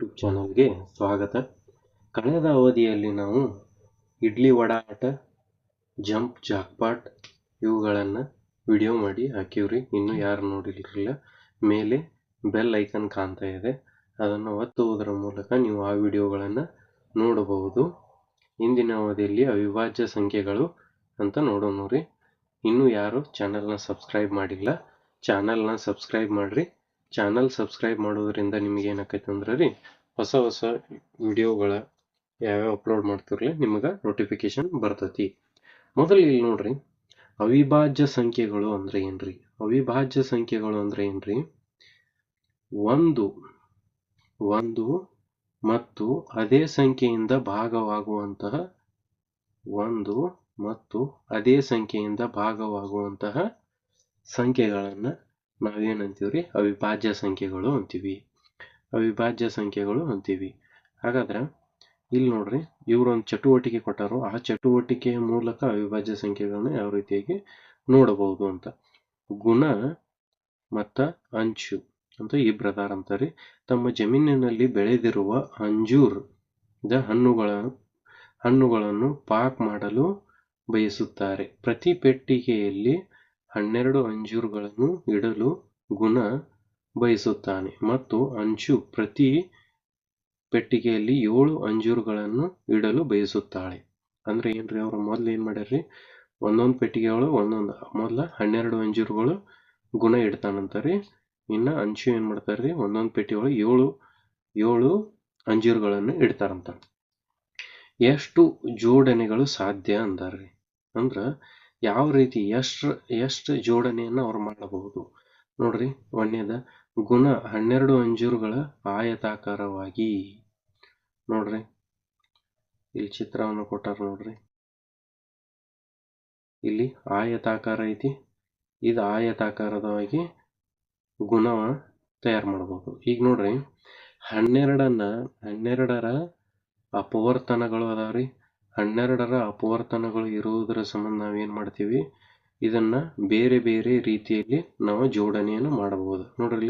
YouTube ಚಾನಲ್ಗೆ ಸ್ವಾಗತ. ಕಳೆದ ಅವಧಿಯಲ್ಲಿ ನಾವು ಇಡ್ಲಿ ವಡಾ ಆಟ ಜಂಪ್, ಜಾಕ್ಪಾಟ್ ಇವುಗಳನ್ನು ವಿಡಿಯೋ ಮಾಡಿ ಹಾಕಿವ್ರಿ. ಇನ್ನೂ ಯಾರು ನೋಡಿರಲಿಲ್ಲ, ಮೇಲೆ ಬೆಲ್ ಐಕನ್ ಕಾಣ್ತಾ ಇದೆ. ಅದನ್ನು ಒತ್ತುವುದರ ಮೂಲಕ ನೀವು ಆ ವಿಡಿಯೋಗಳನ್ನು ನೋಡಬಹುದು. ಇಂದಿನ ಅವಧಿಯಲ್ಲಿ ಅವಿಭಾಜ್ಯ ಸಂಖ್ಯೆಗಳು ಅಂತ ನೋಡೋಣ ರೀ ಇನ್ನೂ ಯಾರು ಚಾನಲ್ನ ಸಬ್ಸ್ಕ್ರೈಬ್ ಮಾಡಿಲ್ಲ ಚಾನಲ್ನ ಸಬ್ಸ್ಕ್ರೈಬ್ ಮಾಡಿರಿ. ಚಾನಲ್ ಸಬ್ಸ್ಕ್ರೈಬ್ ಮಾಡೋದ್ರಿಂದ ನಿಮ್ಗೆ ಏನಾಕೈತೆ ಅಂದ್ರೆ ರೀ, ಹೊಸ ಹೊಸ ವಿಡಿಯೋಗಳ ಯಾವ್ಯಾವ ಅಪ್ಲೋಡ್ ಮಾಡ್ತಿರಲಿ, ನಿಮ್ಗೆ ನೋಟಿಫಿಕೇಶನ್ ಬರ್ತೈತಿ. ಮೊದಲು ಇಲ್ಲಿ ನೋಡ್ರಿ, ಅವಿಭಾಜ್ಯ ಸಂಖ್ಯೆಗಳು ಅಂದ್ರೆ ಏನ್ರಿ? ಅವಿಭಾಜ್ಯ ಸಂಖ್ಯೆಗಳು ಅಂದ್ರೆ ಏನ್ರಿ? ಒಂದು ಒಂದು ಮತ್ತು ಅದೇ ಸಂಖ್ಯೆಯಿಂದ ಭಾಗವಾಗುವಂತಹ ಒಂದು ಮತ್ತು ಅದೇ ಸಂಖ್ಯೆಯಿಂದ ಭಾಗವಾಗುವಂತಹ ಸಂಖ್ಯೆಗಳನ್ನು ನಾವೇನಂತೀವ್ರಿ? ಅವಿಭಾಜ್ಯ ಸಂಖ್ಯೆಗಳು ಅಂತೀವಿ. ಅವಿಭಾಜ್ಯ ಸಂಖ್ಯೆಗಳು ಅಂತೀವಿ. ಹಾಗಾದ್ರೆ ಇಲ್ಲಿ ನೋಡ್ರಿ, ಇವ್ರೊಂದು ಚಟುವಟಿಕೆ ಕೊಟ್ಟರು. ಆ ಚಟುವಟಿಕೆಯ ಮೂಲಕ ಅವಿಭಾಜ್ಯ ಸಂಖ್ಯೆಗಳನ್ನ ಯಾವ ರೀತಿಯಾಗಿ ನೋಡಬಹುದು ಅಂತ. ಗುಣ ಮತ್ತು ಅಂಚು ಅಂತ ಇಬ್ಬರದಾರ ಅಂತಾರೆ. ತಮ್ಮ ಜಮೀನಿನಲ್ಲಿ ಬೆಳೆದಿರುವ ಅಂಜೂರ್ ದ ಹಣ್ಣುಗಳ, ಹಣ್ಣುಗಳನ್ನು ಪಾಕ್ ಮಾಡಲು ಬಯಸುತ್ತಾರೆ. ಪ್ರತಿ ಪೆಟ್ಟಿಗೆಯಲ್ಲಿ ಹನ್ನೆರಡು ಅಂಜೂರುಗಳನ್ನು ಇಡಲು ಗುಣ ಬಯಸುತ್ತಾನೆ ಮತ್ತು ಅಂಚು ಪ್ರತಿ ಪೆಟ್ಟಿಗೆಯಲ್ಲಿ ಏಳು ಅಂಜೂರಗಳನ್ನು ಇಡಲು ಬಯಸುತ್ತಾಳೆ. ಅಂದ್ರೆ ಏನ್ರಿ ಅವ್ರು ಮೊದ್ಲು ಏನ್ ಮಾಡ್ಯಾರ್ರಿ? ಒಂದೊಂದು ಪೆಟ್ಟಿಗೆಗಳು ಒಂದೊಂದು, ಮೊದ್ಲ ಹನ್ನೆರಡು ಅಂಜೂರುಗಳು ಗುಣ ಇಡ್ತಾನಂತಾರಿ ಇನ್ನ ಅಂಚು ಏನ್ ಮಾಡ್ತಾರ್ರಿ? ಒಂದೊಂದು ಪೆಟ್ಟಿ ಏಳು ಏಳು ಅಂಜೂರುಗಳನ್ನು ಇಡ್ತಾರಂತ. ಎಷ್ಟು ಜೋಡಣೆಗಳು ಸಾಧ್ಯ ಅಂದಾರ್ರಿ? ಅಂದ್ರ ಯಾವ ರೀತಿ ಎಷ್ಟು ಎಷ್ಟು ಜೋಡಣೆಯನ್ನು ಅವ್ರು ಮಾಡಬಹುದು. ನೋಡ್ರಿ ಒಂದೇದ ಗುಣ ಹನ್ನೆರಡು ಅಂಜೂರುಗಳ ಆಯತಾಕಾರವಾಗಿ. ನೋಡ್ರಿ, ಇಲ್ಲಿ ಚಿತ್ರವನ್ನು ಕೊಟ್ಟಾರ ನೋಡ್ರಿ. ಇಲ್ಲಿ ಆಯತಾಕಾರ ಐತಿ. ಇದು ಆಯತಾಕಾರದವಾಗಿ ಗುಣವ ತಯಾರು ಮಾಡಬಹುದು ಈಗ ನೋಡ್ರಿ, ಹನ್ನೆರಡನ್ನ, ಹನ್ನೆರಡರ ಅಪವರ್ತನಗಳು ಅದಾವ್ರಿ. ಹನ್ನೆರಡರ ಅಪವರ್ತನಗಳು ಇರುವುದರ ಸಂಬಂಧ ನಾವೇನು ಮಾಡ್ತೀವಿ? ಇದನ್ನ ಬೇರೆ ಬೇರೆ ರೀತಿಯಲ್ಲಿ ನಾವು ಜೋಡಣೆಯನ್ನು ಮಾಡಬಹುದು. ನೋಡ್ರಿ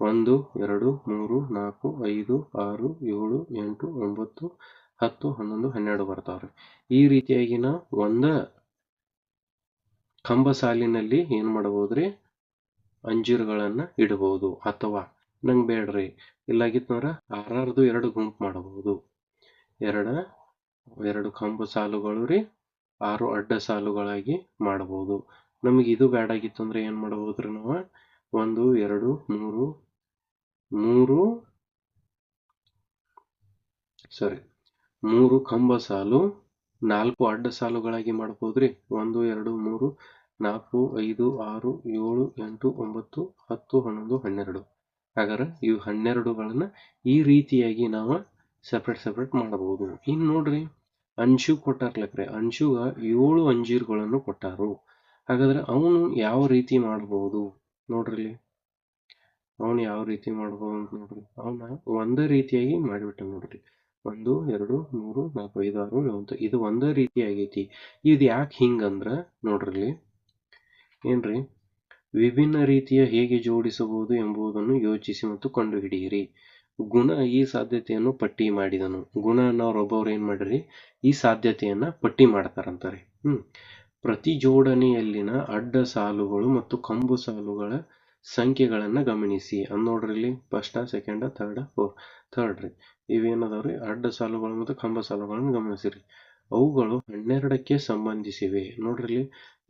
ಒಂದು, ಎರಡು, ಮೂರು, ನಾಲ್ಕು, ಐದು, ಆರು, ಏಳು, ಎಂಟು, ಒಂಬತ್ತು, ಹತ್ತು, ಹನ್ನೊಂದು, ಹನ್ನೆರಡು ಬರ್ತಾವ್ರಿ. ಈ ರೀತಿಯಾಗಿ ನಾವು ಒಂದ ಕಂಬ ಸಾಲಿನಲ್ಲಿ ಮಾಡಬಹುದು ಮಾಡಬಹುದ್ರಿ? ಅಂಜೀರುಗಳನ್ನ ಇಡಬಹುದು ಅಥವಾ ನಂಗೆ ಬೇಡ್ರಿ. ಇಲ್ಲಾಗಿತ್ತಂದ್ರ ಆರಾರ್ದು ಎರಡು ಗುಂಪು ಮಾಡಬಹುದು. ಎರಡ ಎರಡು ಕಂಬ ಸಾಲುಗಳು ರೀ, ಆರು ಅಡ್ಡ ಸಾಲುಗಳಾಗಿ ಮಾಡಬಹುದು ನಮಗೆ ಇದು ಬೇಡಾಗಿತ್ತು ಅಂದ್ರೆ ಏನ್ ಮಾಡಬಹುದ್ರಿ ನಾವು? ಒಂದು, ಎರಡು, ಮೂರು ಮೂರು ಸಾರಿ ಮೂರು ಕಂಬ ಸಾಲು, ನಾಲ್ಕು ಅಡ್ಡ ಸಾಲುಗಳಾಗಿ ಮಾಡಬಹುದ್ರಿ ಒಂದು, ಎರಡು, ಮೂರು, ನಾಲ್ಕು, ಐದು, ಆರು, ಏಳು, ಎಂಟು, ಒಂಬತ್ತು, ಹತ್ತು, ಹನ್ನೊಂದು, ಹನ್ನೆರಡು. ಹಾಗಾದ್ರೆ ಇವು ಹನ್ನೆರಡುಗಳನ್ನ ಈ ರೀತಿಯಾಗಿ ನಾವು ಸಪ್ರೇಟ್ ಸಪ್ರೇಟ್ ಮಾಡಬಹುದು ಇನ್ನು ನೋಡ್ರಿ ಅಂಶು ಕೊಟ್ಟಾರ್ಲಕ್ರೆ ಅಂಜುಗ ಏಳು ಅಂಜೀರ್ಗಳನ್ನು ಕೊಟ್ಟಾರು. ಹಾಗಾದ್ರೆ ಅವನು ಯಾವ ರೀತಿ ಮಾಡಬಹುದು ನೋಡ್ರಿಲ್ಲಿ ಅವನು ಯಾವ ರೀತಿ ಮಾಡಬಹುದು ಅಂತ ನೋಡ್ರಿ. ಅವನ ಒಂದೇ ರೀತಿಯಾಗಿ ಮಾಡಿಬಿಟ್ಟ ನೋಡ್ರಿ. ಒಂದು, ಎರಡು, ಮೂರು, ನಾಲ್ಕು, ಐದು, ಆರು, ಏಳು ಇದು ಒಂದೇ ರೀತಿ ಆಗೈತಿ. ಇದು ಯಾಕೆ ಹಿಂಗಂದ್ರ ನೋಡ್ರಿಲ್ಲಿ ಏನ್ರಿ? ವಿಭಿನ್ನ ರೀತಿಯ ಹೇಗೆ ಜೋಡಿಸಬಹುದು ಎಂಬುದನ್ನು ಯೋಚಿಸಿ ಮತ್ತು ಕಂಡುಹಿಡಿಯಿರಿ. ಗುಣ ಈ ಸಾಧ್ಯತೆಯನ್ನು ಪಟ್ಟಿ ಮಾಡಿದನು. ಗುಣ ಅನ್ನೋರೊಬ್ಬವ್ರು ಏನು ಮಾಡ್ರಿ? ಈ ಸಾಧ್ಯತೆಯನ್ನ ಪಟ್ಟಿ ಮಾಡ್ತಾರಂತಾರೆ. ಹ್ಮ್. ಪ್ರತಿ ಜೋಡಣೆಯಲ್ಲಿನ ಅಡ್ಡ ಸಾಲುಗಳು ಮತ್ತು ಕಂಬು ಸಾಲುಗಳ ಸಂಖ್ಯೆಗಳನ್ನ ಗಮನಿಸಿ. ಅಂದ್ ನೋಡ್ರಿ first second third four third ರೀ. ಇವೇನದಾವ್ರಿ? ಅಡ್ಡ ಸಾಲುಗಳು ಮತ್ತು ಕಂಬ ಸಾಲುಗಳನ್ನು ಗಮನಿಸಿರಿ. ಅವುಗಳು ಹನ್ನೆರಡಕ್ಕೆ ಸಂಬಂಧಿಸಿವೆ. ನೋಡ್ರಿ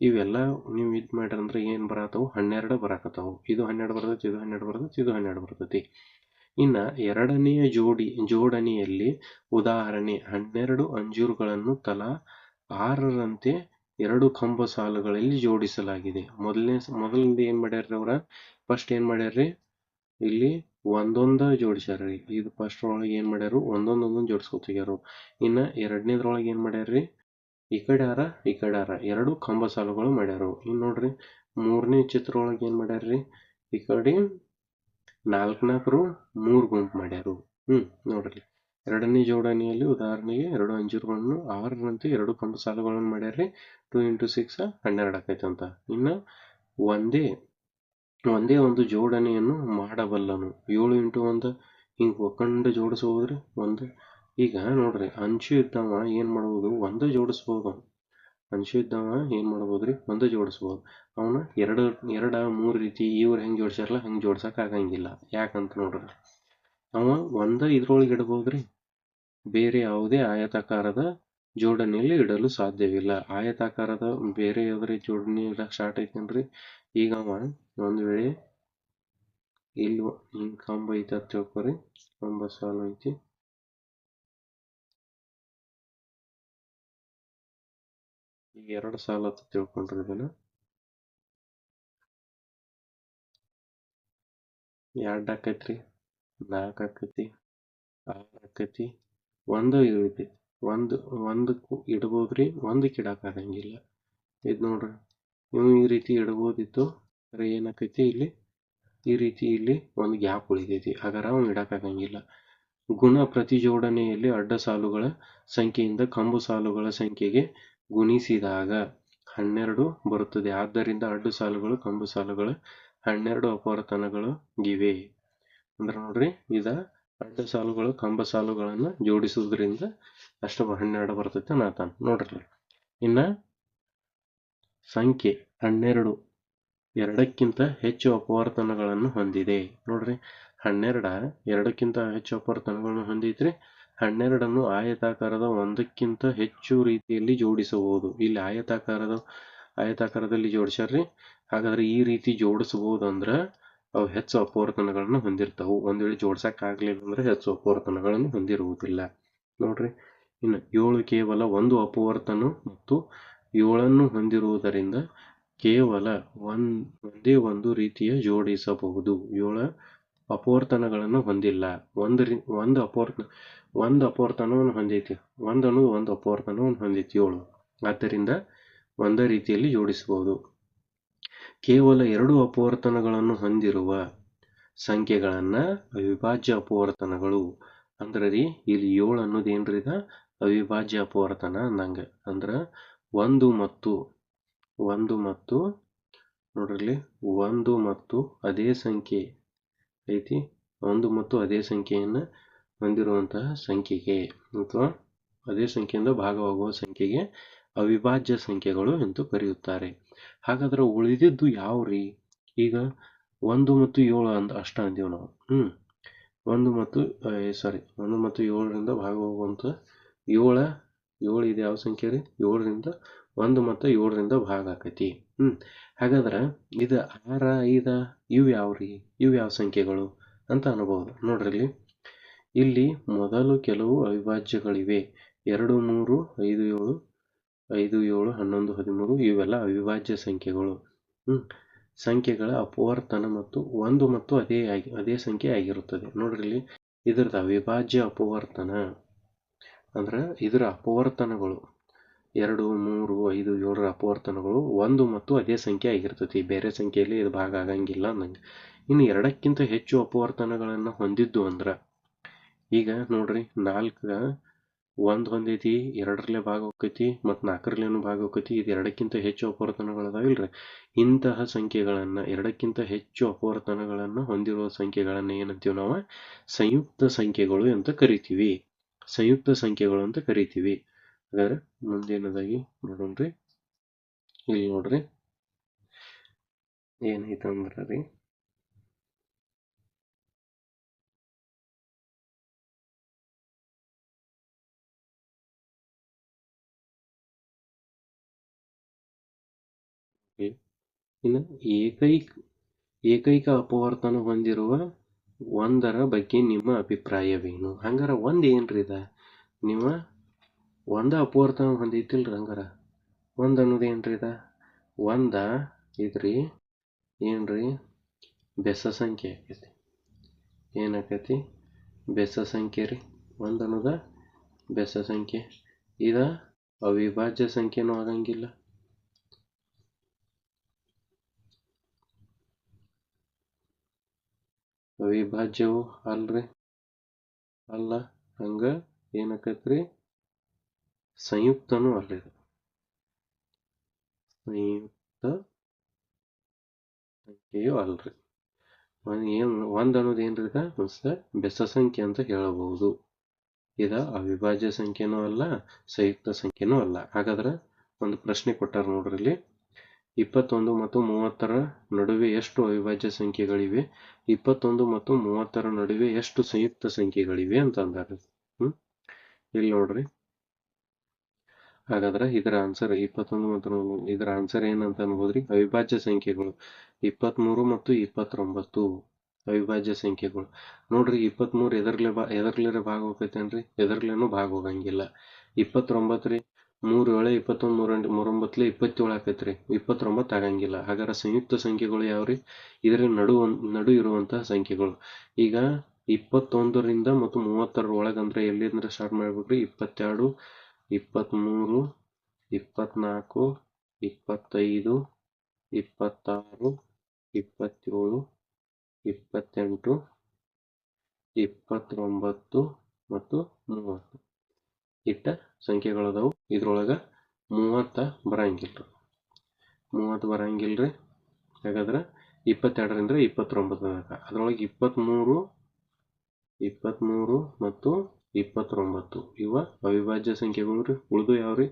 ಇವೆಲ್ಲ ನೀವು ಇದ್ ಮಾಡ್ರಿ ಅಂದ್ರೆ ಏನ್ ಬರತ್ತವು ಹನ್ನೆರಡು ಬರಾಕತ್ತವು ಇದು ಹನ್ನೆರಡು ಬರ್ತೈತಿ, ಇದು ಹನ್ನೆರಡು ಬರ್ತೈತಿ, ಇದು ಹನ್ನೆರಡು ಬರ್ತೈತಿ. ಇನ್ನ ಎರಡನೆಯ ಜೋಡಿ, ಜೋಡಣೆಯಲ್ಲಿ ಉದಾಹರಣೆ, ಹನ್ನೆರಡು ಅಂಜೂರುಗಳನ್ನು ತಲಾ ಆರರಂತೆ ಎರಡು ಕಂಬ ಸಾಲುಗಳಲ್ಲಿ ಜೋಡಿಸಲಾಗಿದೆ. ಮೊದಲನೇ ಮೊದಲಿಂದ ಏನ್ ಮಾಡ್ಯಾರ್ರಿ ಅವ್ರ? ಫಸ್ಟ್ ಏನ್ ಮಾಡ್ಯಾರ್ರಿ? ಇಲ್ಲಿ ಒಂದೊಂದ ಜೋಡಿಸ್ಯಾರ್ರಿ. ಇದು ಫಸ್ಟ್ ಒಳಗೆ ಏನ್ ಮಾಡ್ಯಾರು? ಒಂದೊಂದೊಂದೊಂದು ಜೋಡಿಸ್ಕೊತಿಗ್ಯಾರು ಇನ್ನ ಎರಡನೇದ್ರೊಳಗೆ ಏನ್ ಮಾಡ್ಯಾರ್ರಿ? ಈ ಕಡೆ ಆರ ಈ ಕಡೆ ಆರ ಎರಡು ಕಂಬ ಸಾಲುಗಳು ಮಾಡ್ಯಾರು. ಇನ್ ನೋಡ್ರಿ, ಮೂರನೇ ಚಿತ್ರ ಒಳಗೆ ಏನ್ ಮಾಡ್ಯಾರ್ರಿ? ಈ ಕಡೆ ನಾಲ್ಕು ನಾಲ್ಕರು ಮೂರು ಗುಂಪು ಮಾಡ್ಯಾರು. ಹ್ಮ್, ನೋಡ್ರಿ. ಎರಡನೇ ಜೋಡಣೆಯಲ್ಲಿ ಉದಾಹರಣೆಗೆ ಎರಡು ಅಂಜೂರುಗಳನ್ನು, ಆರರಂತೆ ಎರಡು ಕಂಬ ಸಾಲುಗಳನ್ನು ಮಾಡ್ಯಾರ್ರಿ. ಟೂ ಇಂಟು ಸಿಕ್ಸ್ ಹನ್ನೆರಡು ಆಕೈತೆ ಅಂತ. ಇನ್ನು ಒಂದೇ ಒಂದೇ ಒಂದು ಜೋಡಣೆಯನ್ನು ಮಾಡಬಲ್ಲನು. ಏಳು ಇಂಟು ಒಂದು, ಹಿಂಗೆ ಒಕ್ಕಂಡು ಜೋಡಿಸ್ಬೋದ್ರಿ? ಒಂದು. ಈಗ ನೋಡ್ರಿ, ಅಂಚು ಇದ್ದವ ಏನು ಮಾಡ್ಬೋದು? ಒಂದು ಜೋಡಿಸ್ಬೋದು. ಅಂಚು ಇದ್ದವ ಏನು ಮಾಡ್ಬೋದ್ರಿ? ಒಂದು ಜೋಡಿಸ್ಬೋದು. ಅವನ್ನ ಎರಡು ಎರಡು, ಮೂರು ರೀತಿ ಇವ್ರು ಹೆಂಗೆ ಜೋಡ್ಸ್ಯಾರಲ್ಲ ಹಂಗೆ ಜೋಡ್ಸಕ್ಕೆ ಆಗಂಗಿಲ್ಲ. ಯಾಕಂತ ನೋಡ್ರಿ. ಅವ ಒಂದೇ ಇದ್ರೊಳಗೆ ರೀ ಬೇರೆ ಯಾವುದೇ ಆಯತಾಕಾರದ ಜೋಡಣೆಯಲ್ಲಿ ಇಡಲು ಸಾಧ್ಯವಿಲ್ಲ. ಆಯತಾಕಾರದ ಬೇರೆ ಯಾವ್ದಾರ ಜೋಡಣೆ ಇಡಕ್ಕೆ ಸ್ಟಾರ್ಟ್ ಐತೇನ್ರಿ? ಈಗ ಅವ ಒಂದು ವೇಳೆ ಇಲ್ಲಿ ಹಿಂಗೆ ಕಂಬ ಐತೆ ಅಂತ ತಿಳ್ಕೊರಿ. ಕಂಬ ಸಾಲು ಐತಿ. ಈಗ ಎರಡು ಸಾಲ ಅಂತ ತಿಳ್ಕೊಂಡ್ರಿ ಇದನ್ನ ಎರಡು ಆಕೈತ್ರಿ, ನಾಲ್ಕು ಆಕೈತಿ, ಆರು ಆಕೈತಿ, ಒಂದು ಇದೈತಿ ಒಂದು, ಒಂದಕ್ಕೂ ಇಡ್ಬೋದ್ರಿ, ಒಂದಕ್ಕೆ ಆಗಂಗಿಲ್ಲ. ಇದು ನೋಡ್ರಿ ನೀವು ಈ ರೀತಿ ಇಡ್ಬೋದಿತ್ತು ಆದರೆ ಏನಾಕೈತಿ ಇಲ್ಲಿ? ಈ ರೀತಿ ಇಲ್ಲಿ ಒಂದು ಗ್ಯಾಪ್ ಉಳಿತೈತಿ ಹಾಗಾರ ಅವ್ನು ಆಗಂಗಿಲ್ಲ. ಗುಣ ಪ್ರತಿಜೋಡಣೆಯಲ್ಲಿ ಅಡ್ಡ ಸಾಲುಗಳ ಸಂಖ್ಯೆಯಿಂದ ಕಂಬು ಸಾಲುಗಳ ಸಂಖ್ಯೆಗೆ ಗುಣಿಸಿದಾಗ ಹನ್ನೆರಡು ಬರುತ್ತದೆ. ಆದ್ದರಿಂದ ಅಡ್ಡು ಸಾಲುಗಳು, ಕಂಬ ಸಾಲುಗಳು, ಹನ್ನೆರಡು ಅಪವರ್ತನಗಳು ಇವೆ. ಅಂದ್ರೆ ನೋಡ್ರಿ, ಇದ ಅಡ್ಡ ಸಾಲುಗಳು, ಕಂಬ ಸಾಲುಗಳನ್ನು ಜೋಡಿಸುವುದರಿಂದ ಅಷ್ಟು ಹನ್ನೆರಡು ಬರ್ತೈತೆ ನಾತಾನ ನೋಡ್ರಿ, ಇನ್ನ ಸಂಖ್ಯೆ ಹನ್ನೆರಡು ಎರಡಕ್ಕಿಂತ ಹೆಚ್ಚು ಅಪವರ್ತನಗಳನ್ನು ಹೊಂದಿದೆ. ನೋಡ್ರಿ, ಹನ್ನೆರಡ ಎರಡಕ್ಕಿಂತ ಹೆಚ್ಚು ಅಪವರ್ತನಗಳನ್ನು ಹೊಂದಿದ್ರೆ ಹನ್ನೆರಡನ್ನು ಆಯತಾಕಾರದ ಒಂದಕ್ಕಿಂತ ಹೆಚ್ಚು ರೀತಿಯಲ್ಲಿ ಜೋಡಿಸಬಹುದು. ಇಲ್ಲಿ ಆಯತಾಕಾರದ, ಆಯತಾಕಾರದಲ್ಲಿ ಜೋಡಿಸ್ಯಾರ್ರಿ. ಹಾಗಾದ್ರೆ ಈ ರೀತಿ ಜೋಡಿಸಬಹುದು ಅಂದ್ರೆ ಅವು ಹೆಚ್ಚು ಅಪವರ್ತನಗಳನ್ನು ಹೊಂದಿರ್ತಾವು. ಒಂದ್ ವೇಳೆ ಜೋಡ್ಸಕ್ ಅಂದ್ರೆ ಹೆಚ್ಚು ಅಪವರ್ತನಗಳನ್ನು ಹೊಂದಿರುವುದಿಲ್ಲ. ನೋಡ್ರಿ, ಇನ್ನು ಏಳು ಕೇವಲ ಒಂದು ಅಪವರ್ತನ ಮತ್ತು ಏಳನ್ನು ಹೊಂದಿರುವುದರಿಂದ ಕೇವಲ ಒಂದ್ ಒಂದೇ ಒಂದು ರೀತಿಯ ಜೋಡಿಸಬಹುದು. ಏಳು ಅಪವರ್ತನಗಳನ್ನು ಹೊಂದಿಲ್ಲ. ಒಂದು ರೀ, ಒಂದು ಅಪವರ್ತನ ಒಂದು ಅಪವರ್ತನವನ್ನು ಹೊಂದೈತಿ. ಒಂದು ಅನ್ನೋದು ಒಂದು ಅಪವರ್ತನವನ್ನು ಹೊಂದೈತಿ ಏಳು. ಆದ್ದರಿಂದ ಒಂದೇ ರೀತಿಯಲ್ಲಿ ಜೋಡಿಸಬಹುದು. ಕೇವಲ ಎರಡು ಅಪವರ್ತನಗಳನ್ನು ಹೊಂದಿರುವ ಸಂಖ್ಯೆಗಳನ್ನು ಅವಿಭಾಜ್ಯ ಅಪವರ್ತನಗಳು ಅಂದ್ರೆ ರೀ, ಇಲ್ಲಿ ಏಳು ಅನ್ನೋದು ಏನ್ರಿ ಅವಿಭಾಜ್ಯ ಅಪವರ್ತನ ಅಂದಂಗೆ ಅಂದ್ರೆ ಒಂದು ಮತ್ತು ಒಂದು ಮತ್ತು ನೋಡ್ರಿ ಒಂದು ಮತ್ತು ಅದೇ ಸಂಖ್ಯೆ ಐತಿ. ಒಂದು ಮತ್ತು ಅದೇ ಸಂಖ್ಯೆಯನ್ನ ಹೊಂದಿರುವಂತಹ ಸಂಖ್ಯೆಗೆ ಅಥವಾ ಅದೇ ಸಂಖ್ಯೆಯಿಂದ ಭಾಗವಾಗುವ ಸಂಖ್ಯೆಗೆ ಅವಿಭಾಜ್ಯ ಸಂಖ್ಯೆಗಳು ಎಂದು ಕರೆಯುತ್ತಾರೆ. ಹಾಗಾದ್ರೆ ಉಳಿದಿದ್ದು ಯಾವ್ರಿ? ಈಗ ಒಂದು ಮತ್ತು ಏಳು ಅಂದ, ಅಷ್ಟ ಅಂದೀವಿ ನಾವು. ಹ್ಮ್. ಒಂದು ಮತ್ತು ಸಾರಿ ಒಂದು ಮತ್ತು ಏಳರಿಂದ ಭಾಗವಾಗುವಂತ ಏಳ, ಏಳು ಇದು ಯಾವ ಸಂಖ್ಯೆ ರೀ? ಏಳರಿಂದ, ಒಂದು ಮತ್ತು ಏಳರಿಂದ ಭಾಗ ಆಕೈತಿ. ಹ್ಞೂ ಹಾಗಾದ್ರೆ ಇದು ಆರ, ಐದ, ಇವು ಯಾವ್ರಿ? ಇವು ಯಾವ ಸಂಖ್ಯೆಗಳು ಅಂತ ಅನ್ಬೋದು. ನೋಡ್ರಿ ಇಲ್ಲಿ. ಇಲ್ಲಿ ಮೊದಲು ಕೆಲವು ಅವಿಭಾಜ್ಯಗಳಿವೆ. ಎರಡು, ಮೂರು, ಐದು, ಏಳು ಐದು, ಏಳು, ಹನ್ನೊಂದು, ಹದಿಮೂರು, ಇವೆಲ್ಲ ಅವಿಭಾಜ್ಯ ಸಂಖ್ಯೆಗಳು. ಹ್ಞೂ ಸಂಖ್ಯೆಗಳ ಅಪವರ್ತನ ಮತ್ತು ಒಂದು ಮತ್ತು ಅದೇ ಆಗಿ, ಅದೇ ಸಂಖ್ಯೆ ಆಗಿರುತ್ತದೆ. ನೋಡ್ರಿ ಇಲ್ಲಿ ಇದ್ರದ್ದು ಅವಿಭಾಜ್ಯ ಅಪವರ್ತನ ಅಂದ್ರೆ ಇದರ ಅಪವರ್ತನಗಳು. ಎರಡು, ಮೂರು, ಐದು, ಏಳರ ಅಪವರ್ತನಗಳು ಒಂದು ಮತ್ತು ಅದೇ ಸಂಖ್ಯೆ ಆಗಿರ್ತೈತಿ. ಬೇರೆ ಸಂಖ್ಯೆಯಲ್ಲಿ ಇದು ಭಾಗ ಆಗಂಗಿಲ್ಲ ಅನ್ನಂಗೆ. ಇನ್ನು ಎರಡಕ್ಕಿಂತ ಹೆಚ್ಚು ಅಪವರ್ತನಗಳನ್ನು ಹೊಂದಿದ್ದು ಅಂದ್ರ ಈಗ ನೋಡ್ರಿ ನಾಲ್ಕ ಒಂದು ಹೊಂದೈತಿ ಎರಡರಲ್ಲೇ ಭಾಗ ಹೋಗ್ತೈತಿ ಮತ್ತು ನಾಲ್ಕರಲ್ಲೇನು ಭಾಗ ಹೋಗ್ತೈತಿ ಇದು ಎರಡಕ್ಕಿಂತ ಹೆಚ್ಚು ಅಪವರ್ತನಗಳದಾವಿಲ್ರಿ ಇಂತಹ ಸಂಖ್ಯೆಗಳನ್ನು, ಎರಡಕ್ಕಿಂತ ಹೆಚ್ಚು ಅಪವರ್ತನಗಳನ್ನು ಹೊಂದಿರುವ ಸಂಖ್ಯೆಗಳನ್ನು ಏನಂತೀವಿ ನಾವು? ಸಂಯುಕ್ತ ಸಂಖ್ಯೆಗಳು ಅಂತ ಕರಿತೀವಿ. ಸಂಯುಕ್ತ ಸಂಖ್ಯೆಗಳು ಅಂತ ಕರಿತೀವಿ. ಹಾಗಾದ್ರೆ ಮುಂದೇನದಾಗಿ ನೋಡೋಣ್ರಿ? ಇಲ್ಲಿ ನೋಡ್ರಿ. ಏನೈತಂದ್ರ ರೀ ಇನ್ನು ಏಕೈಕ ಏಕೈಕ ಅಪವರ್ತನ ಹೊಂದಿರುವ ಒಂದರ ಬಗ್ಗೆ ನಿಮ್ಮ ಅಭಿಪ್ರಾಯವೇನು? ಹಂಗಾರ ಒಂದು ಏನ್ರಿ ಇದ? ನೀವು ಒಂದು ಅಪವರ್ತನ ಹೊಂದೈತಿಲ್ರಿ ಹಂಗಾರ. ಒಂದು ಅನ್ನೋದು ಏನ್ರಿ ಇದ? ಒಂದ ಇದ್ರಿ, ಏನ್ರಿ? ಬೆಸ ಸಂಖ್ಯೆ ಆಕೈತಿ. ಏನಾಕೈತಿ? ಬೆಸ ಸಂಖ್ಯೆ ರೀ. ಒಂದು ಅನ್ನೋದ ಬೆಸ ಸಂಖ್ಯೆ. ಇದ ಅವಿಭಾಜ್ಯ ಸಂಖ್ಯೆನೂ ಆಗಂಗಿಲ್ಲ. ಅವಿಭಾಜ್ಯವು ಅಲ್ಲ, ಹಂಗ ಏನಾಕತ್ರಿ? ಸಂಯುಕ್ತನೂ ಅಲ್ಲ ಸಂಯುಕ್ತ ಸಂಖ್ಯೆಯೂ ಅಲ್ರಿ. ಏನ್, ಒಂದ್ ಅನ್ನೋದು ಏನ್ರಿ ಇದ ಬೆಸ ಸಂಖ್ಯೆ ಅಂತ ಹೇಳಬಹುದು. ಇದ ಅವಿಭಾಜ್ಯ ಸಂಖ್ಯೆನೂ ಅಲ್ಲ, ಸಂಯುಕ್ತ ಸಂಖ್ಯೆನೂ ಅಲ್ಲ. ಹಾಗಾದ್ರೆ ಒಂದು ಪ್ರಶ್ನೆ ಕೊಟ್ಟಾರ ನೋಡ್ರಿ ಇಲ್ಲಿ. ಇಪ್ಪತ್ತೊಂದು ಮತ್ತು ಮೂವತ್ತರ ನಡುವೆ ಎಷ್ಟು ಅವಿಭಾಜ್ಯ ಸಂಖ್ಯೆಗಳಿವೆ? ಇಪ್ಪತ್ತೊಂದು ಮತ್ತು ಮೂವತ್ತರ ನಡುವೆ ಎಷ್ಟು ಸಂಯುಕ್ತ ಸಂಖ್ಯೆಗಳಿವೆ ಅಂತ ಅಂದರೆ. ಹ್ಮ್? ಇಲ್ಲಿ ನೋಡ್ರಿ. ಹಾಗಾದ್ರೆ ಇದರ ಆನ್ಸರ್ ಇಪ್ಪತ್ತೊಂದು ಮತ್ತು ಇದರ ಆನ್ಸರ್ ಏನಂತ ಅನ್ಬೋದ್ರಿ? ಅವಿಭಾಜ್ಯ ಸಂಖ್ಯೆಗಳು. ಇಪ್ಪತ್ಮೂರು ಮತ್ತು ಇಪ್ಪತ್ತೊಂಬತ್ತು ಅವಿಭಾಜ್ಯ ಸಂಖ್ಯೆಗಳು. ನೋಡ್ರಿ, ಇಪ್ಪತ್ಮೂರು ಎದರ್ಲೆ ಬಾ ಎದರ್ಲೆ ಭಾಗ ಹೋಗೈತೇನ್ರಿ? ಎದರ್ಲೇನು ಭಾಗ ಹೋಗಂಗಿಲ್ಲ. ಇಪ್ಪತ್ತೊಂಬತ್ತು ರೀ ಮೂರು ಏಳು ಇಪ್ಪತ್ತೊಂದು ಎಂಟು ಮೂರೊಂಬತ್ತಲೆ ಇಪ್ಪತ್ತೇಳು ಆಕೈತ್ರಿ. ಇಪ್ಪತ್ತೊಂಬತ್ತು ಆಗಂಗಿಲ್ಲ. ಹಾಗಾದ್ರೆ ಸಂಯುಕ್ತ ಸಂಖ್ಯೆಗಳು ಯಾವ್ರಿ? ಇದರ ನಡು ನಡು ಇರುವಂತಹ ಸಂಖ್ಯೆಗಳು. ಈಗ ಇಪ್ಪತ್ತೊಂದರಿಂದ ಮತ್ತು ಮೂವತ್ತರ ಒಳಗೆ ಅಂದರೆ ಎಲ್ಲಿಂದ ಸ್ಟಾರ್ಟ್ ಮಾಡ್ಬೇಕ್ರಿ? ಇಪ್ಪತ್ತೆರಡು ಇಪ್ಪತ್ತ್ಮೂರು ಇಪ್ಪತ್ತ್ನಾಲ್ಕು ಇಪ್ಪತ್ತೈದು, ಇಪ್ಪತ್ತಾರು, ಇಪ್ಪತ್ತೇಳು, ಇಪ್ಪತ್ತೆಂಟು, ಇಪ್ಪತ್ತೊಂಬತ್ತು ಮತ್ತು ಮೂವತ್ತು. ಇಟ್ಟ ಸಂಖ್ಯೆಗಳದಾವು. ಇದ್ರೊಳಗೆ ಮೂವತ್ತ ಬರಂಗಿಲ್ರಿ. ಮೂವತ್ತು ಬರಂಗಿಲ್ರಿ. ಹಾಗಾದ್ರೆ ಇಪ್ಪತ್ತೆರಡರಿಂದ ಇಪ್ಪತ್ತೊಂಬತ್ತು ಅದ್ರೊಳಗೆ ಇಪ್ಪತ್ತ್ಮೂರು ಇಪ್ಪತ್ತ್ಮೂರು ಮತ್ತು ಇಪ್ಪತ್ತೊಂಬತ್ತು. ಇವ ಅವಿಭಾಜ್ಯ ಸಂಖ್ಯೆಗಳು ರೀ ಉಳಿದು ಯಾವ್ರಿ?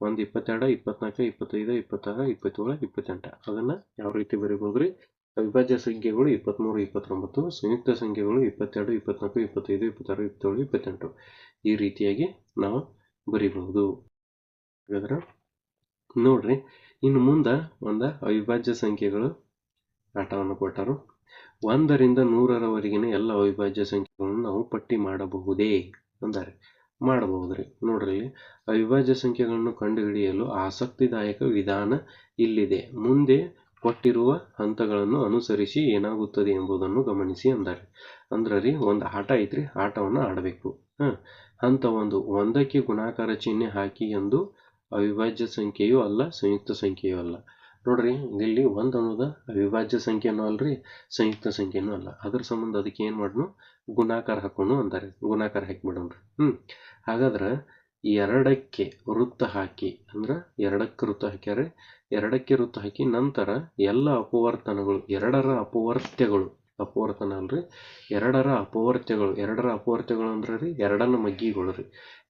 ಒಂದು ಇಪ್ಪತ್ತೆರಡು, ಇಪ್ಪತ್ನಾಲ್ಕು, ಇಪ್ಪತ್ತೈದು, ಇಪ್ಪತ್ತಾರು, ಇಪ್ಪತ್ತೇಳು, ಇಪ್ಪತ್ತೆಂಟು. ಅದನ್ನ ಯಾವ ರೀತಿ ಬರಿಬೋದ್ರಿ? ಅವಿಭಾಜ್ಯ ಸಂಖ್ಯೆಗಳು ಇಪ್ಪತ್ತ್ಮೂರು ಇಪ್ಪತ್ತೊಂಬತ್ತು, ಸಂಯುಕ್ತ ಸಂಖ್ಯೆಗಳು ಇಪ್ಪತ್ತೆರಡು, ಇಪ್ಪತ್ನಾಲ್ಕು, ಇಪ್ಪತ್ತೈದು, ಇಪ್ಪತ್ತಾರು, ಇಪ್ಪತ್ತೇಳು, ಇಪ್ಪತ್ತೆಂಟು. ಈ ರೀತಿಯಾಗಿ ನಾವು ಬರಿಬಹುದು. ಹಾಗಾದ್ರೆ ನೋಡ್ರಿ, ಇನ್ನು ಮುಂದೆ ಒಂದು ಅವಿಭಾಜ್ಯ ಸಂಖ್ಯೆಗಳು ಆಟವನ್ನು ಕೊಟ್ಟರು. ಒಂದರಿಂದ ನೂರರವರೆಗಿನ ಎಲ್ಲ ಅವಿಭಾಜ್ಯ ಸಂಖ್ಯೆಗಳನ್ನು ನಾವು ಪಟ್ಟಿ ಮಾಡಬಹುದೇ ಅಂತಾರೆ ಮಾಡಬಹುದ್ರಿ. ನೋಡ್ರಿ ಅವಿಭಾಜ್ಯ ಸಂಖ್ಯೆಗಳನ್ನು ಕಂಡುಹಿಡಿಯಲು ಆಸಕ್ತಿದಾಯಕ ವಿಧಾನ ಇಲ್ಲಿದೆ. ಮುಂದೆ ಕೊಟ್ಟಿರುವ ಹಂತಗಳನ್ನು ಅನುಸರಿಸಿ ಏನಾಗುತ್ತದೆ ಎಂಬುದನ್ನು ಗಮನಿಸಿ ಅಂದರೆ. ಅಂದ್ರೆ ರೀ ಒಂದು ಆಟ ಐತ್ರಿ, ಆಟವನ್ನು ಆಡಬೇಕು. ಹಾಂ, ಹಂತ ಒಂದು, ಒಂದಕ್ಕೆ ಗುಣಾಕಾರ ಚಿಹ್ನೆ ಹಾಕಿ ಎಂದು ಅವಿಭಾಜ್ಯ ಸಂಖ್ಯೆಯೂ ಅಲ್ಲ, ಸಂಯುಕ್ತ ಸಂಖ್ಯೆಯೂ ಅಲ್ಲ. ನೋಡ್ರಿ, ಇಲ್ಲಿ ಒಂದು ಅನ್ನೋದು ಅವಿಭಾಜ್ಯ ಸಂಖ್ಯೆನೂ ಅಲ್ರಿ, ಸಂಯುಕ್ತ ಸಂಖ್ಯೆನೂ ಅಲ್ಲ. ಅದ್ರ ಸಂಬಂಧ ಅದಕ್ಕೆ ಏನು ಮಾಡ್ನು? ಗುಣಾಕಾರ ಹಾಕೋಣ ಅಂತಾರೆ ಗುಣಾಕಾರ ಹಾಕಿಬಿಡೋಣ್ರಿ. ಹ್ಞೂ ಹಾಗಾದ್ರೆ ಎರಡಕ್ಕೆ ವೃತ್ತ ಹಾಕಿ, ಅಂದ್ರೆ ಎರಡಕ್ಕೆ ವೃತ್ತ ಹಾಕ್ಯಾರೆ ಎರಡಕ್ಕೆ ಋತು ಹಾಕಿ ನಂತರ ಎಲ್ಲ ಅಪವರ್ತನಗಳು, ಎರಡರ ಅಪವರ್ತ್ಯಗಳು ಅಪವರ್ತನ ಅಲ್ರಿ? ಎರಡರ ಅಪವರ್ತ್ಯಗಳು ಎರಡರ ಅಪವರ್ತ್ಯಗಳು ಅಂದ್ರೆ ರೀ, ಎರಡನ್ನು ಮಗ್ಗಿಗಳು ರೀ.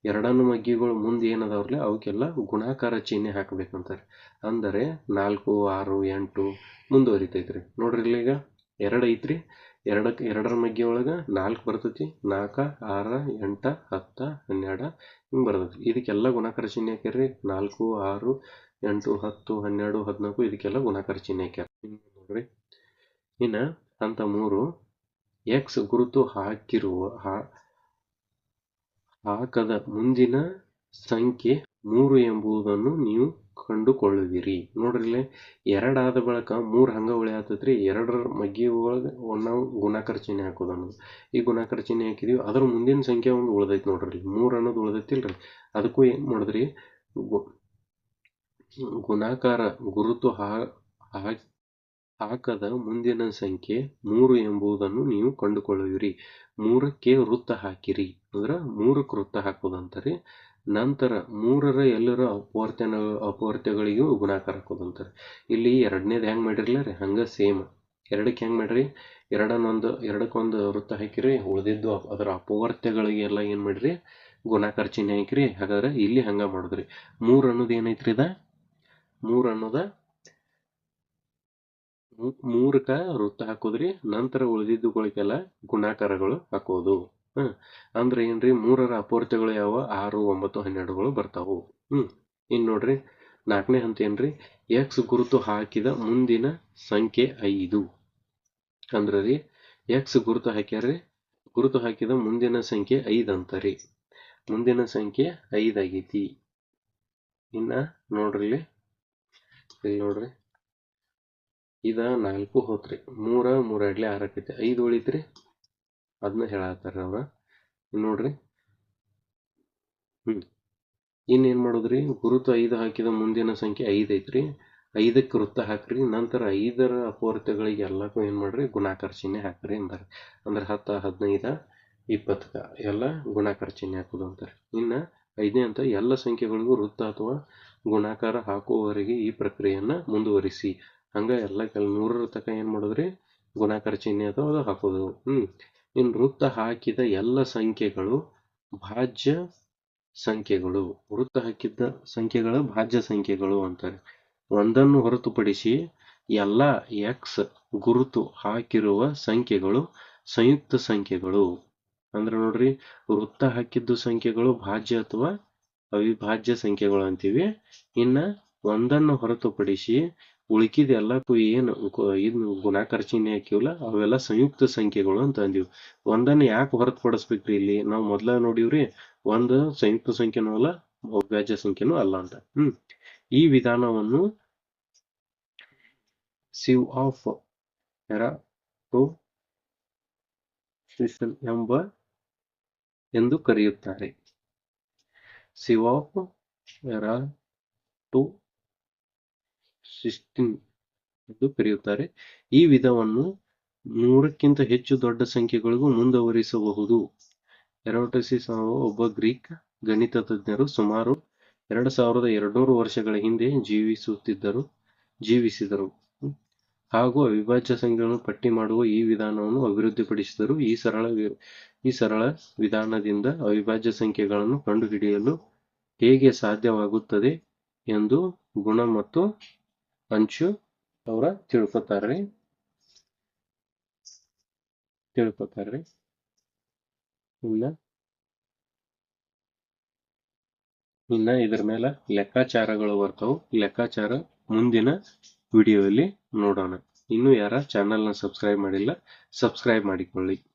ಎರಡನ್ನು ಮಗ್ಗಿಗಳು ಮುಂದೆ ಏನದಾವ್ರಲ್ಲ, ಅವಕ್ಕೆಲ್ಲ ಗುಣಾಕಾರ ಚಿಹ್ನೆ ಹಾಕಬೇಕಂತಾರೆ. ಅಂದರೆ ನಾಲ್ಕು, ಆರು, ಎಂಟು ಮುಂದುವರಿತೈತ್ರಿ. ನೋಡ್ರಿ ಇಲ್ಲಿ ಈಗ ಎರಡು ಐತ್ರಿ. ಎರಡಕ್ಕೆ, ಎರಡರ ಮಗ್ಗಿ ಒಳಗೆ ನಾಲ್ಕು ಬರ್ತೈತಿ. ನಾಲ್ಕು, ಆರ, ಎಂಟ, ಹತ್ತು, ಹನ್ನೆರಡು ಹಿಂಗೆ ಬರ್ತೈತಿ ಇದಕ್ಕೆಲ್ಲ ಗುಣಾಕಾರ ಚಿಹ್ನೆ ಹಾಕ್ಯಾರ್ರಿ. ನಾಲ್ಕು, ಆರು ಎಂಟು, ಹತ್ತು, ಹನ್ನೆರಡು, ಹದಿನಾಲ್ಕು ಇದಕ್ಕೆಲ್ಲ ಗುಣಾಕಾರ ಚಿಹ್ನೆ ಹಾಕ್ಯಾರ. ನೋಡ್ರಿ. ಇನ್ನು ಹಂತ ಮೂರು ಎಕ್ಸ್ ಗುರುತು ಹಾಕಿರುವ, ಹಾ- ಹಾಕದ ಮುಂದಿನ ಸಂಖ್ಯೆ ಮೂರು ಎಂಬುದನ್ನು ನೀವು ಕಂಡುಕೊಳ್ಳುವಿರಿ. ನೋಡ್ರಿ ಇಲ್ಲಿ ಎರಡಾದ ಬಳಿಕ ಮೂರು ಹಂಗ ಉಳಿಯಾತೈತ್ರಿ ಎರಡರ ಮಗ್ಗಿ ಒಳಗೆ ನಾವು ಗುಣಾಕಾರ ಚಿಹ್ನೆ ಹಾಕೋದು ಅನ್ನೋದು ಈ ಗುಣಾಕಾರ ಚಿಹ್ನೆ ಹಾಕಿದೀವಿ. ಅದ್ರ ಮುಂದಿನ ಸಂಖ್ಯೆ ಒಂದು ಉಳ್ದೈತಿ ನೋಡ್ರಿ. ಮೂರು ಅನ್ನೋದು ಉಳ್ದೈತಿಲ್ರಿ ಅದಕ್ಕೂ ಏನು ಮಾಡಿದ್ರಿ? ಗುಣಾಕಾರ ಗುರುತು ಹಾಕದ ಮುಂದಿನ ಸಂಖ್ಯೆ ಮೂರು ಎಂಬುದನ್ನು ನೀವು ಕಂಡುಕೊಳ್ಳುವಿರಿ. ಮೂರಕ್ಕೆ ವೃತ್ತ ಹಾಕಿರಿ. ಅಂದ್ರೆ ಮೂರಕ್ಕೆ ವೃತ್ತ ಹಾಕೋದಂತಾರೆ ನಂತರ ಮೂರರ ಎಲ್ಲರ ಅಪವರ್ತನ ಅಪವರ್ತ್ಯಗಳಿಗೂ ಗುಣಾಕಾರ ಹಾಕೋದಂತಾರೆ ಇಲ್ಲಿ ಎರಡನೇದು ಹೆಂಗೆ ಮಾಡಿರಲ್ಲ ರೀ? ಹಂಗೆ ಸೇಮ್ ಎರಡಕ್ಕೆ ಹೆಂಗೆ ಮಾಡಿರಿ? ಎರಡನ್ನೊಂದು, ಎರಡಕ್ಕೊಂದು ವೃತ್ತ ಹಾಕಿರಿ. ಉಳಿದಿದ್ದು ಅದರ ಅಪವರ್ತ್ಯಗಳಿಗೆಲ್ಲ ಏನು ಮಾಡಿರಿ? ಗುಣಾಕಾರ ಚಿಹ್ನೆ ಹಾಕಿರಿ. ಹಾಗಾದ್ರೆ ಇಲ್ಲಿ ಹಂಗೆ ಮಾಡಿದ್ರಿ. ಮೂರು ಅನ್ನೋದು ಏನೈತ್ರಿ ಇದ? ಮೂರು ಅನ್ನೋದ? ಮೂರಕ ವೃತ್ತ ಹಾಕೋದ್ರಿ, ನಂತರ ಉಳಿದಿದ್ದುಗಳಿಗೆಲ್ಲ ಗುಣಾಕಾರಗಳು ಹಾಕೋದು. ಹ್ಮ್. ಅಂದ್ರೆ ಏನ್ರಿ, ಮೂರರ ಅಪೂರ್ತಿಗಳು ಯಾವ? ಆರು, ಒಂಬತ್ತು, ಹನ್ನೆರಡುಗಳು ಬರ್ತಾವು. ಹ್ಮ್. ಇನ್ ನೋಡ್ರಿ, ನಾಲ್ಕನೇ ಹಂತ ಏನ್ರಿ ಎಕ್ಸ್ ಗುರುತು ಹಾಕಿದ ಮುಂದಿನ ಸಂಖ್ಯೆ ಐದು. ಅಂದ್ರ ರೀ ಎಕ್ಸ್ ಗುರುತು ಹಾಕ್ಯಾರ್ರಿ, ಗುರುತು ಹಾಕಿದ ಮುಂದಿನ ಸಂಖ್ಯೆ ಐದು ಅಂತರಿ. ಮುಂದಿನ ಸಂಖ್ಯೆ ಐದು ಆಗೈತಿ. ಇನ್ನ ನೋಡ್ರಿ ಇಲ್ಲಿ ನೋಡ್ರಿ. ಇದ ನಾಲ್ಕು ಹೋತ್ರಿ. ಮೂರ ಮೂರ ಇಡ್ಲಿ ಆರ್ ಆಕೈತಿ ಐದು ಉಳಿತ್ರಿ. ಅದನ್ನ ಹೇಳತ್ತಾರ ಅವ್ರ. ನೋಡ್ರಿ. ಹ್ಮ್. ಇನ್ನೇನ್ ಮಾಡೋದ್ರಿ? ಗುರುತು ಐದು ಹಾಕಿದ ಮುಂದಿನ ಸಂಖ್ಯೆ ಐದು ಐತ್ರಿ. ಐದಕ್ಕೆ ವೃತ್ತ ಹಾಕ್ರಿ. ನಂತರ ಐದರ ಅಪವರ್ತಗಳಿಗೆ ಎಲ್ಲಕ್ಕೂ ಏನ್ ಮಾಡ್ರಿ? ಗುಣಾಕಾರ ಚಿಹ್ನೆ ಹಾಕ್ರಿ ಅಂದಾರ. ಅಂದ್ರೆ ಹತ್ತ, ಹದಿನೈದ, ಇಪ್ಪತ್ತಕ್ಕ. ಎಲ್ಲ ಗುಣಾಕಾರ ಚಿಹ್ನೆ ಹಾಕೋದು ಅಂತಾರೆ. ಇನ್ನ ಐದನೇ ಅಂತ ಎಲ್ಲ ಸಂಖ್ಯೆಗಳಿಗೂ ವೃತ್ತ ಅಥವಾ ಗುಣಾಕಾರ ಹಾಕುವವರೆಗೆ ಈ ಪ್ರಕ್ರಿಯೆಯನ್ನು ಮುಂದುವರಿಸಿ. ಹಂಗೆ ಎಲ್ಲ ಕೆಲ, ನೂರರ ತನಕ ಏನು ಮಾಡಿದ್ರಿ? ಗುಣಾಕಾರ ಚಿಹ್ನೆ ಅಥವಾ ಅದು ಹಾಕೋದು. ಹ್ಞೂ ಇನ್ನು ವೃತ್ತ ಹಾಕಿದ ಎಲ್ಲ ಸಂಖ್ಯೆಗಳು ಭಾಜ್ಯ ಸಂಖ್ಯೆಗಳು. ವೃತ್ತ ಹಾಕಿದ್ದ ಸಂಖ್ಯೆಗಳು ಭಾಜ್ಯ ಸಂಖ್ಯೆಗಳು ಅಂತಾರೆ. ಒಂದನ್ನು ಹೊರತುಪಡಿಸಿ ಎಲ್ಲ ಎಕ್ಸ್ ಗುರುತು ಹಾಕಿರುವ ಸಂಖ್ಯೆಗಳು ಸಂಯುಕ್ತ ಸಂಖ್ಯೆಗಳು. ಅಂದ್ರೆ ನೋಡ್ರಿ, ವೃತ್ತ ಹಾಕಿದ್ದು ಸಂಖ್ಯೆಗಳು ಭಾಜ್ಯ ಅಥವಾ ಅವಿಭಾಜ್ಯ ಸಂಖ್ಯೆಗಳು ಅಂತೀವಿ. ಇನ್ನ ಒಂದನ್ನು ಹೊರತುಪಡಿಸಿ ಉಳಿಕಿದ ಎಲ್ಲಕ್ಕೂ ಏನು ಇದ್ನ ಗುಣಾಕಾರ ಚಿಹ್ನೆ ಹಾಕಿವಲ್ಲ ಅವೆಲ್ಲ ಸಂಯುಕ್ತ ಸಂಖ್ಯೆಗಳು ಅಂತ ಅಂದಿವಿ. ಒಂದನ್ನು ಯಾಕೆ ಹೊರತುಪಡಿಸ್ಬೇಕ್ರಿ ಇಲ್ಲಿ? ನಾವು ಮೊದ್ಲ ನೋಡಿವ್ರಿ, ಒಂದು ಸಂಯುಕ್ತ ಸಂಖ್ಯೆನೂ ಅಲ್ಲ, ಅವಿಭಾಜ್ಯ ಸಂಖ್ಯೆನೂ ಅಲ್ಲ ಅಂತ. ಹ್ಮ್. ಈ ವಿಧಾನವನ್ನು ಸಿವ್ ಆಫ್ ಎಂಬ ಎಂದು ಕರೆಯುತ್ತಾರೆ. ಆಫ್ ಎರಾಟೋ ಸಿಸ್ಟಿನ್ ಎಂದು ಕರೆಯುತ್ತಾರೆ. ಈ ವಿಧವನ್ನು ನೂರಕ್ಕಿಂತ ಹೆಚ್ಚು ದೊಡ್ಡ ಸಂಖ್ಯೆಗಳಿಗೂ ಮುಂದುವರಿಸಬಹುದು. ಎರೋಟಸಿಸ್ ಒಬ್ಬ ಗ್ರೀಕ್ ಗಣಿತ ತಜ್ಞರು ಸುಮಾರು ಎರಡು ಸಾವಿರದ ಎರಡ್ನೂರು ವರ್ಷಗಳ ಹಿಂದೆ ಜೀವಿಸುತ್ತಿದ್ದರು, ಜೀವಿಸಿದರು. ಹಾಗೂ ಅವಿಭಾಜ್ಯ ಸಂಖ್ಯೆಗಳನ್ನು ಪಟ್ಟಿ ಮಾಡುವ ಈ ವಿಧಾನವನ್ನು ಅಭಿವೃದ್ಧಿಪಡಿಸಿದರು ಈ ಸರಳ ಈ ಸರಳ ವಿಧಾನದಿಂದ ಅವಿಭಾಜ್ಯ ಸಂಖ್ಯೆಗಳನ್ನು ಕಂಡುಹಿಡಿಯಲು ಹೇಗೆ ಸಾಧ್ಯವಾಗುತ್ತದೆ ಎಂದು ಗುಣ ಮತ್ತು ಅಂಚು ಅವರ ತಿಳ್ಕೊತಾರ್ರಿ ತಿಳ್ಕೊತಾರ್ರಿ ಇನ್ನ ಇನ್ನ ಇದ್ರ ಮೇಲೆ ಲೆಕ್ಕಾಚಾರಗಳು ಬರ್ತಾವು. ಲೆಕ್ಕಾಚಾರ ಮುಂದಿನ ವಿಡಿಯೋದಲ್ಲಿ ನೋಡೋಣ. ಇನ್ನು ಯಾರ ಚಾನಲ್ನ ಸಬ್ಸ್ಕ್ರೈಬ್ ಮಾಡಿಲ್ಲ ಸಬ್ಸ್ಕ್ರೈಬ್ ಮಾಡಿಕೊಳ್ಳಿ.